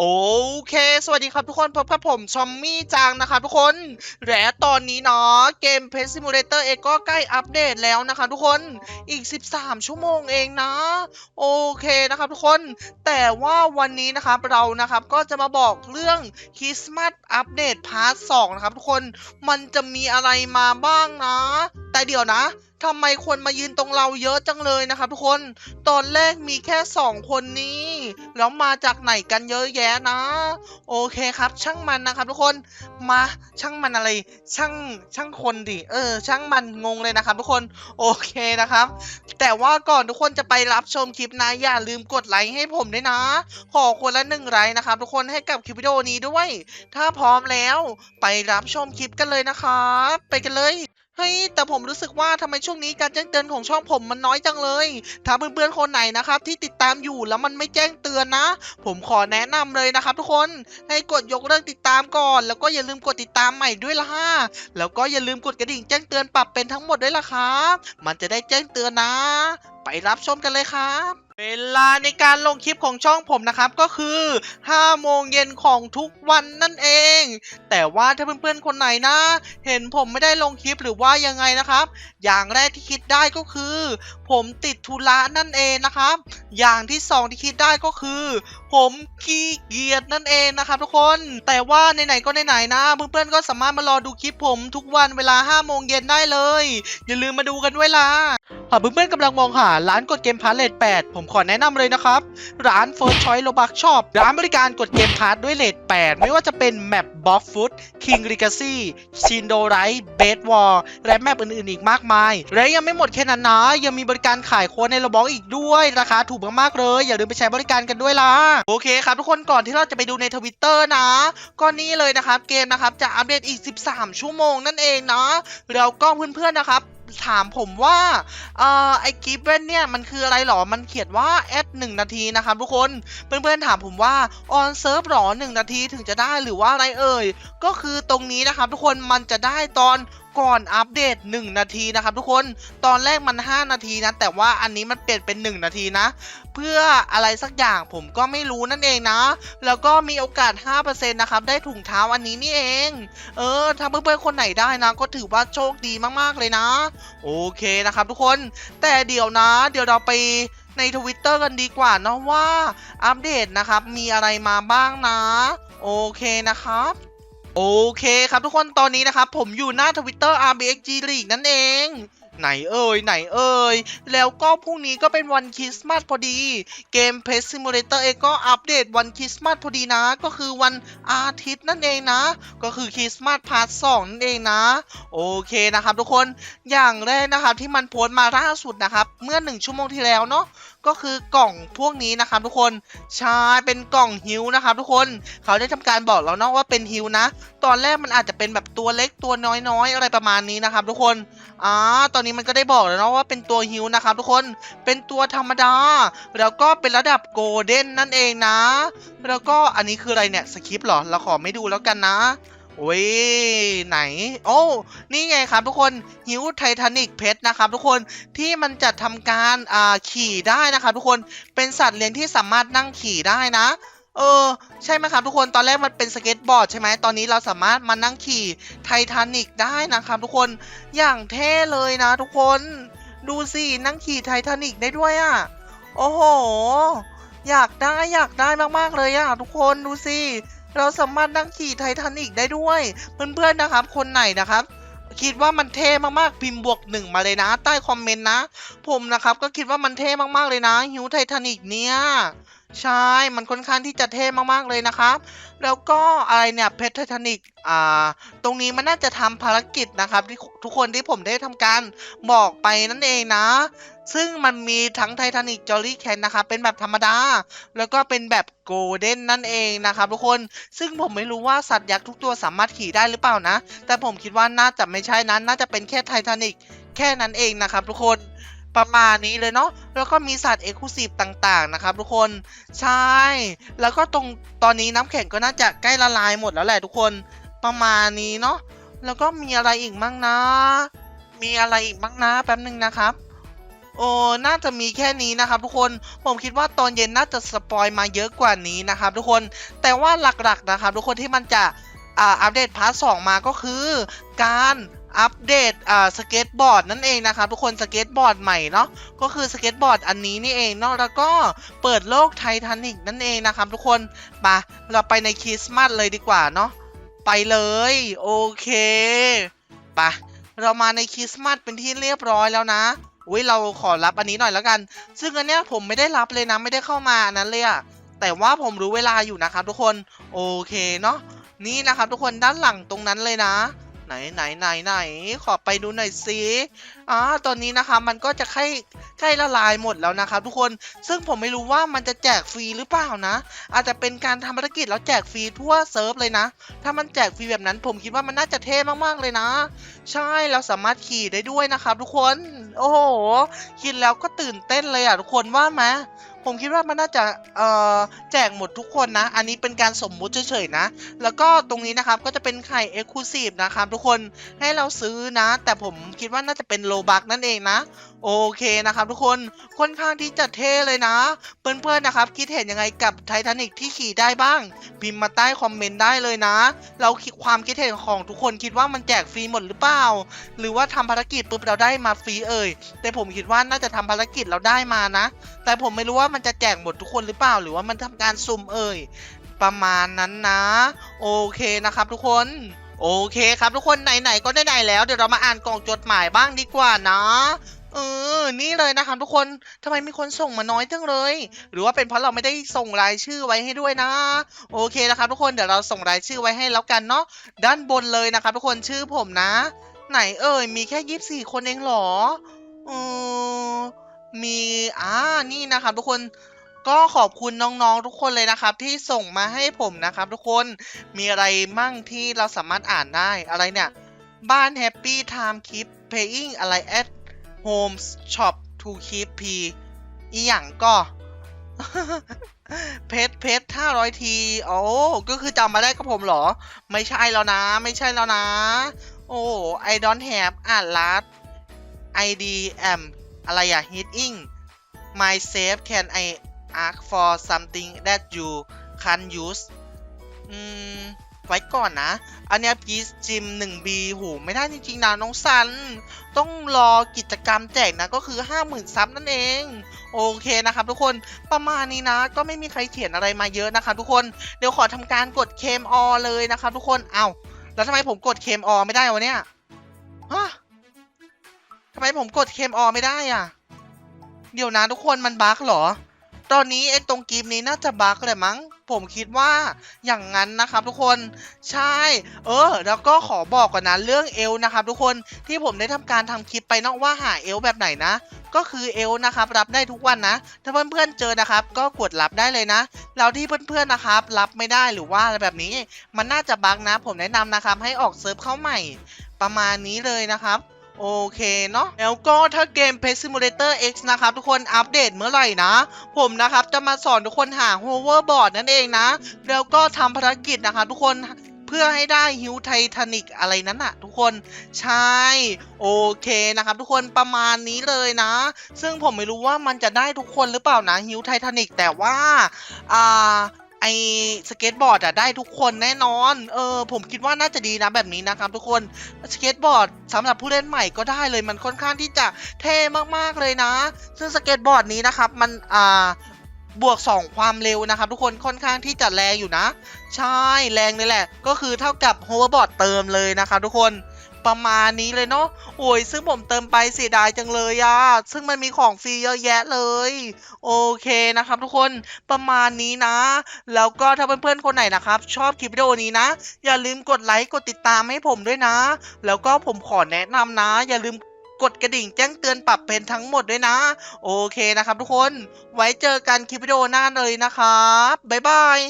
โอเค สวัสดีครับทุกคน พบกับผมชอมมี่จังนะครับทุกคน และตอนนี้เนาะเกม p e t Simulator เองก็ใกล้อัปเดตแล้วนะครับทุกคนอีก 13 ชั่วโมงเองนะ โอเคนะครับทุกคน แต่ว่าวันนี้นะครับเรานะครับก็จะมาบอกเรื่องคริสต์มาสอัปเดตพาร์ท2นะครับทุกคนมันจะมีอะไรมาบ้างนะ แต่เดี๋ยวนะ ทำไมคนมายืนตรงเราเยอะจังเลยนะครับทุกคน ตอนแรกมีแค่สองคนนี้ แล้วมาจากไหนกันเยอะแยะนะ โอเคครับ ช่างมันนะครับทุกคน มาช่างมันอะไร ช่างช่างคนดิ เออ ช่างมันงงเลยนะครับทุกคน โอเคนะครับ แต่ว่าก่อนทุกคนจะไปรับชมคลิปนะ อย่าลืมกดไลค์ให้ผมด้วยนะ ขอคนละหนึ่งไลค์นะครับทุกคนให้กับคลิปวิดีโอนี้ด้วย ถ้าพร้อมแล้ว ไปรับชมคลิปกันเลยนะครับ ไปกันเลย เฮ้ยแต่ผมรู้สึกว่าทำไมช่วงนี้การแจ้งเตือนของช่องผมมันน้อยจังเลย ถ้าเพื่อนๆคนไหนนะครับที่ติดตามอยู่แล้วมันไม่แจ้งเตือนนะ ผมขอแนะนำเลยนะครับ ทุกคนให้กดยกเลิกติดตามก่อน แล้วก็อย่าลืมกดติดตามใหม่ด้วยละฮะแล้วก็อย่าลืมกดกระดิ่งแจ้งเตือนปรับเป็นทั้งหมดด้วยละครับมันจะได้แจ้งเตือนนะ ไปรับชมกันเลยครับ เวลาในการลงคลิปของช่องผมนะครับก็คือ5โมงเย็นของทุกวันนั่นเอง แต่ว่าถ้าเพื่อนๆคนไหนนะ เห็นผมไม่ได้ลงคลิปหรือว่ายังไงนะครับ อย่างแรกที่คิดได้ก็คือ ผมติดธุระนั่นเองนะครับ อย่างที่สองที่คิดได้ก็คือผมขี้เกียจนั่นเองนะครับทุกคน แต่ว่าไหนๆก็ไหนๆนะเพื่อนๆก็สามารถมารอดูคลิปผมทุกวันเวลา5โมงเย็นได้เลย อย่าลืมมาดูกันด้วยล่ะหากเพื่อนๆกำลังมองหาร้านกดเกมพาร์ทเลท8ผมขอแนะนำเลยนะครับ ร้าน First Choice Robux Shop ร้านบริการกดเกมพาร์ทด้วยเลท8ไม่ว่าจะเป็นแมป b o f Food King Legacy Shindo r i g h t Bed War และแมปอื่นๆอีกมากมาย และยังไม่หมดแค่นั้นนะยังมีบริการขายโค้ดใน Roblox อีกด้วยราคาถูกมากๆเลย อย่าลืมไปใช้บริการกันด้วยล่ะโอเคครับทุกคนก่อนที่เราจะไปดูในทวิตเตอร์นะ ก็นี่เลยนะครับเกมนะครับจะอัปเดตอีก 13 ชั่วโมงนั่นเองนะแล้วก็เพื่อนๆนะครับถามผมว่าเอ่อไอ้กิฟเว่นเนี่ยมันคืออะไรหรอ มันเขียนว่าแอดหนึ่งนาทีนะครับทุกคน เพื่อนๆถามผมว่าออนเซิร์ฟหรอหนึ่งนาทีถึงจะได้หรือว่าอะไรเอ่ย ก็คือตรงนี้นะครับทุกคนมันจะได้ตอนก่อนอัปเดต 1 นาทีนะครับทุกคนตอนแรกมัน 5 นาทีนะ แต่ว่าอันนี้มันเปลี่ยนเป็น 1 นาทีนะ เพื่ออะไรสักอย่างผมก็ไม่รู้นั่นเองนะ แล้วก็มีโอกาส 5%นะครับ ได้ถุงเท้าอันนี้นี่เอง เออถ้าเพื่อนๆคนไหนได้นะ ก็ถือว่าโชคดีมากๆเลยนะ โอเคนะครับทุกคน แต่เดี๋ยวนะ เดี๋ยวเราไปในทวิตเตอร์กันดีกว่าเนาะว่าอัปเดตนะครับ มีอะไรมาบ้างนะ โอเคนะครับ โอเคครับทุกคนตอนนี้นะครับ ผมอยู่หน้าทวิตเตอร์ RBXG League นั่นเอง ไหนเอ่ย ไหนเอ่ย แล้วก็พรุ่งนี้ก็เป็นวันคริสต์มาสพอดี เกม p e t Simulator เองก็อัปเดตวันคริสต์มาสพอดีนะ ก็คือวันอาทิตย์นั่นเองนะ ก็คือคริสต์มาสพาร์ทสองนั่นเองนะ โอเคนะครับทุกคนอย่างแรกนะครับที่มันโพสต์มาล่าสุดนะครับ เมื่อหนึ่งชั่วโมงที่แล้วเนาะก็คือกล่องพวกนี้นะครับทุกคนใช่เป็นกล่องฮิวนะครับทุกคนเขาได้ทำการบอกแล้วเนาะว่าเป็นฮิวนะ ตอนแรกมันอาจจะเป็นแบบตัวเล็กตัวน้อยๆ อะไรประมาณนี้นะครับทุกคนอ่าตอนนี้มันก็ได้บอกแล้วเนาะว่าเป็นตัวฮิวนะครับทุกคนเป็นตัวธรรมดา แล้วก็เป็นระดับโกลเด้นนั่นเองนะ แล้วก็อันนี้คืออะไรเนี่ยสคริปต์หรอเราขอไม่ดูแล้วกันนะ โอ้ยไหน โอ้นี่ไงครับทุกคนฮิวไททานิกเพชรนะครับทุกคนที่มันจะทำการอ่าขี่ได้นะครับทุกคนเป็นสัตว์เลี้ยงที่สามารถนั่งขี่ได้นะเออใช่ไหมครับทุกคนตอนแรกมันเป็นสเก็ตบอร์ดใช่ไหมตอนนี้เราสามารถมานั่งขี่ไททานิกได้นะครับทุกคนอย่างเท่เลยนะทุกคนดูสินั่งขี่ไททานิกได้ด้วยอะ่ะโอ้โห อยากได้อยากได้มากๆเลยอะ่ะทุกคนดูสิ เราสามารถนั่งขี่ไททานิกได้ด้วย เพื่อนๆนะครับ คนไหนนะครับ คิดว่ามันเท่มากๆพิมพ์บวกหนึ่งมาเลยนะ ใต้คอมเมนต์นะ ผมนะครับก็คิดว่ามันเท่มากๆเลยนะฮิวไททานิกเนี่ย ใช่ มันค่อนข้างที่จะเท่มากๆเลยนะครับ แล้วก็อะไรเนี่ยเพชรไททานิกอ่า ตรงนี้มันน่าจะทำภารกิจนะครับ ที่ทุกคนที่ผมได้ทำการบอกไปนั่นเองนะ ซึ่งมันมีทั้งไททานิกจอรี่แคนนะครับ เป็นแบบธรรมดา แล้วก็เป็นแบบโกลเด้นนั่นเองนะครับทุกคน ซึ่งผมไม่รู้ว่าสัตว์ยักษ์ทุกตัวสามารถขี่ได้หรือเปล่านะ แต่ผมคิดว่าน่าจะไม่ใช่นะ น่าจะเป็นแค่ไททานิกแค่นั้นเองนะครับทุกคน ประมาณนี้เลยเนาะแล้วก็มีสัตว์เอกลูซีฟต่างๆนะครับทุกคนใช่ แล้วก็ตรงตอนนี้น้ำแข็งก็น่าจะใกล้ละลายหมดแล้วแหละทุกคนประมาณนี้เนาะแล้วก็มีอะไรอีกมั่งนะ มีอะไรอีกบ้างนะแป๊บหนึ่งนะครับโอ้น่าจะมีแค่นี้นะครับทุกคน ผมคิดว่าตอนเย็นน่าจะสปอยมาเยอะกว่านี้นะครับทุกคน แต่ว่าหลักๆนะครับทุกคนที่มันจะอัปเดตพาร์ทสองมาก็คือการ อัปเดตอ่าสเก็ตบอร์ดนั่นเองนะครับทุกคนสเก็ตบอร์ดใหม่เนาะก็คือสเก็ตบอร์ดอันนี้นี่เองเนาะแล้วก็เปิดโลกไททานิกนั่นเองนะครับทุกคนมาเราไปในคริสต์มาสเลยดีกว่าเนาะไปเลยโอเคไปเรามาในคริสต์มาสเป็นที่เรียบร้อยแล้วนะอุ้ยเราขอรับอันนี้หน่อยแล้วกัน ซึ่งอันเนี้ยผมไม่ได้รับเลยนะไม่ได้เข้ามาอันนั้นเลยอะแต่ว่าผมรู้เวลาอยู่นะครับทุกคนโอเคเนาะนี่นะครับทุกคนด้านหลังตรงนั้นเลยนะ ไหนไหนไหนไหนขอไปดูหน่อยสิอ่าตอนนี้นะคะมันก็จะใกล้ใกล้ละลายหมดแล้วนะครับทุกคนซึ่งผมไม่รู้ว่ามันจะแจกฟรีหรือเปล่านะ อาจจะเป็นการทำภารกิจแล้วแจกฟรีทั่วเซิร์ฟเลยนะ ถ้ามันแจกฟรีแบบนั้นผมคิดว่ามันน่าจะเท่มากๆเลยนะ ใช่เราสามารถขี่ได้ด้วยนะครับทุกคน โอ้โหคิดแล้วก็ตื่นเต้นเลยอะทุกคนว่าไหม ผมคิดว่ามันน่าจะเอ่อแจกหมดทุกคนนะ อันนี้เป็นการสมมุติเฉยๆนะ แล้วก็ตรงนี้นะครับก็จะเป็นไข่เอ็กซ์คลูซีฟนะครับทุกคนให้เราซื้อนะ แต่ผมคิดว่าน่าจะเป็นโลบักนั่นเองนะโอเคนะครับทุกคนค่อนข้างที่จะเท่เลยนะ เพื่อนๆนะครับ คิดเห็นยังไงกับไททานิกที่ขี่ได้บ้างพิมพ์มาใต้คอมเมนต์ได้เลยนะ เราคิดความคิดเห็นของทุกคนคิดว่ามันแจกฟรีหมดหรือเปล่า หรือว่าทำภารกิจปุ๊บเราได้มาฟรีเอ่ยแต่ผมคิดว่าน่าจะทำภารกิจเราได้มานะ แต่ผมไม่รู้ว่ามันจะแจกหมดทุกคนหรือเปล่า หรือว่ามันทำการสุ่มเอ่ยประมาณนั้นนะ โอเคนะครับทุกคนโอเคครับทุกคนไหนๆก็ไหนๆแล้วเดี๋ยวเรามาอ่านกล่องจดหมายบ้างดีกว่านะ ออ นี่เลยนะครับทุกคนทำไมมีคนส่งมาน้อยจังเลย หรือว่าเป็นเพราะเราไม่ได้ส่งรายชื่อไว้ให้ด้วยนะ โอเคนะครับทุกคนเดี๋ยวเราส่งรายชื่อไว้ให้แล้วกันเนาะด้านบนเลยนะครับทุกคนชื่อผมนะ ไหนเอ่ยมีแค่ยี่สิบสี่คนเองเหรอเออมีอ่านี่นะครับทุกคนก็ขอบคุณน้องๆทุกคนเลยนะครับ ที่ส่งมาให้ผมนะครับ ทุกคนมีอะไรมั่งที่เราสามารถอ่านได้อะไรเนี่ย บ้าน Happy Time Keep Paying อะไร at โฮมสชอปทูคีพพีอีหยังก็เพชรเพชรห้าร้อยที โอ้ก็คือจำมาได้กับผมเหรอ ไม่ใช่แล้วนะ ไม่ใช่แล้วนะ โอ้ไอดอนแฮปอ่านลัดไอดีแอมอะไรอะฮิตอิง my safe can I ask for something that you can use อืม ไว้ก่อนนะ อันนี้พีซจิม 1B โหไม่ได้จริงๆนะน้องซัน ต้องรอกิจกรรมแจกนะก็คือ 50,000 ซับนั่นเอง โอเคนะครับทุกคนประมาณนี้นะ ก็ไม่มีใครเขียนอะไรมาเยอะนะครับทุกคนเดี๋ยวขอทำการกดเคมอเลยนะครับทุกคนเอา้าแล้วทำไมผมกดเคมอไม่ได้วะเนี่ยฮะทำไมผมกดเคมอไม่ได้อะเดี๋ยวนะทุกคนมันบั๊กเหรอ ตอนนี้ไอ้ตรงกีมนี้น่าจะบั๊กเลยมั้ง ผมคิดว่าอย่างนั้นนะครับทุกคนใช่ เออ แล้วก็ขอบอกก่อนนะเรื่องเอลนะครับทุกคนที่ผมได้ทำการทำคลิปไปนอกว่าหาเอลแบบไหนนะ ก็คือเอลนะครับรับได้ทุกวันนะ ถ้าเพื่อนๆเจอนะครับ ก็กดรับได้เลยนะแล้วที่เพื่อนๆนะครับ รับไม่ได้หรือว่าอะไรแบบนี้ มันน่าจะบั๊กนะ ผมแนะนำนะครับให้ออกเซิร์ฟเข้าใหม่ประมาณนี้เลยนะครับ โอเคเนาะแล้วก็ถ้าเกม Pet Simulator X นะครับทุกคนอัปเดตเมื่อไหร่นะ ผมนะครับจะมาสอนทุกคนหา hoverboard นั่นเองนะ แล้วก็ทำภารกิจนะครับทุกคนเพื่อให้ได้ฮิวไททานิกอะไรนั้นอะทุกคนใช่โอเคนะครับ ทุกคนประมาณนี้เลยนะ ซึ่งผมไม่รู้ว่ามันจะได้ทุกคนหรือเปล่านะฮิวไททานิกแต่ว่าอ่า ไอสเก็ตบอร์ดอะได้ทุกคนแน่นอน เออ ผมคิดว่าน่าจะดีนะแบบนี้นะครับทุกคนสเก็ตบอร์ดสำหรับผู้เล่นใหม่ก็ได้เลยมันค่อนข้างที่จะเท่มากๆเลยนะ ซึ่งสเก็ตบอร์ดนี้นะครับมันอ่าบวก 2 ความเร็วนะครับ ทุกคนค่อนข้างที่จะแรงอยู่นะ ใช่แรงเลยแหละ ก็คือเท่ากับโฮเวอร์บอร์ดเติมเลยนะครับทุกคน ประมาณนี้เลยเนาะ โอ้ย ซึ่งผมเติมไปเสียดายจังเลยอะซึ่งมันมีของฟรีเยอะแยะเลย โอเคนะครับทุกคน ประมาณนี้นะ แล้วก็ถ้าเพื่อนๆคนไหนนะครับ ชอบคลิปวิดีโอนี้นะ อย่าลืมกดไลค์ กดติดตามให้ผมด้วยนะ แล้วก็ผมขอแนะนำนะ อย่าลืมกดกระดิ่งแจ้งเตือนปรับเป็นทั้งหมดด้วยนะ โอเคนะครับทุกคน ไว้เจอกันคลิปวิดีโอหน้าเลยนะครับ บ๊ายบาย